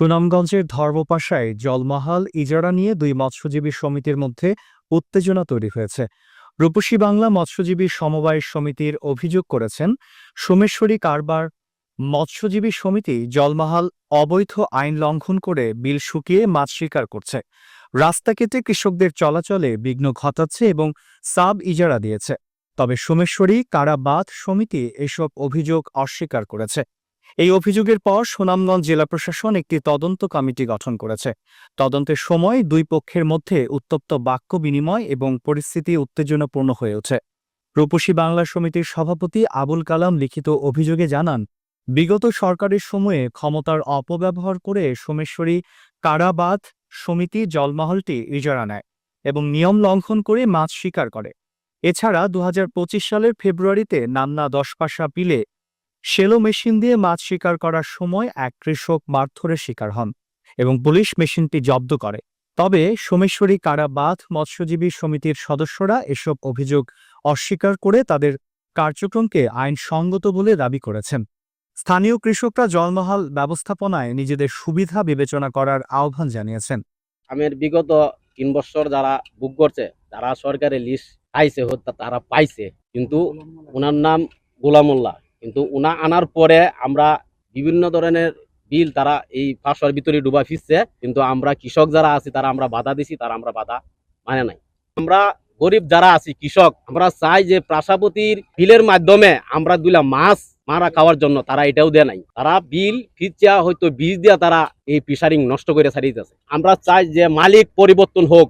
সুনামগঞ্জের ধর্মপাশায় জলমহাল ইজারা নিয়ে দুই মৎস্যজীবী সমিতির মধ্যে উত্তেজনা তৈরি হয়েছে। রূপসী বাংলা মৎস্যজীবী সমবায় সমিতির অভিযোগ করেছেন, সোমেশ্বরী কারবার মৎস্যজীবী সমিতি জলমহাল অবৈধ আইন লঙ্ঘন করে বিল শুকিয়ে মাছ শিকার করছে। রাস্তা কেটে কৃষকদের চলাচলে বিঘ্ন ঘটাচ্ছে এবং সাব ইজারা দিয়েছে। তবে সোমেশ্বরী কারাবাদ সমিতি এসব অভিযোগ অস্বীকার করেছে। এই অভিযোগের পর সুনামগঞ্জ জেলা প্রশাসন একটি তদন্ত কমিটি গঠন করেছে। তদন্তের সময় দুই পক্ষের মধ্যে উত্তপ্ত বাক্য বিনিময় এবং পরিস্থিতি উত্তেজনাপূর্ণ হয়ে ওঠে। রূপসী বাংলা সমিতির সভাপতি আবুল কালাম লিখিত অভিযোগে জানান, বিগত সরকারের সময়ে ক্ষমতার অপব্যবহার করে সোমেশ্বরী কারাবাদ সমিতি জলমহলটি ইজারা নেয় এবং নিয়ম লঙ্ঘন করে মাছ শিকার করে। এছাড়া দু হাজার পঁচিশ সালের ফেব্রুয়ারিতে নান্না দশপাশা বিলে শেলো মেশিন দিয়ে মাছ শিকার করার সময় এক কৃষক মারধরের শিকার হন এবং পুলিশ মেশিনটি জব্দ করে। তবে সোমেশ্বরী কারাবাধ মৎস্যজীবী সমিতির সদস্যরা এসব অভিযোগ অস্বীকার করে তাদের কার্যক্রমকে আইনসঙ্গত বলে দাবি করেছেন। স্থানীয় কৃষকরা জলমহাল ব্যবস্থাপনায় নিজেদের সুবিধা বিবেচনা করার আহ্বান জানিয়েছেন। আমের বিগত তিন বছর যারা বুক করছে, যারা সরকারি লিস্ট পাইছে তারা পাইছে। কিন্তু ওনার নাম গোলামুল্লাহ কিন্তু উনা আনার পরে আমরা বিভিন্ন ধরনের বিল তারা এই ফাঁসর ভিতরে ডুবা ফিরছে। কিন্তু আমরা কৃষক যারা আছি, তারা আমরা বাধা দিছি, তারা আমরা বাধা মানে নাই। আমরা গরিব যারা আছি, কৃষক, আমরা চাই যে প্রাসাপতির বিলের মাধ্যমে আমরা দুইলা মাছ, মারা খাওয়ার জন্য তারা এটাও দেয় নাই। তারা বিল ফিরচা হয়তো বীজ দিয়া তারা এই ফিশারিং নষ্ট করে ছাড়িয়েছে আমরা চাই যে মালিক পরিবর্তন হোক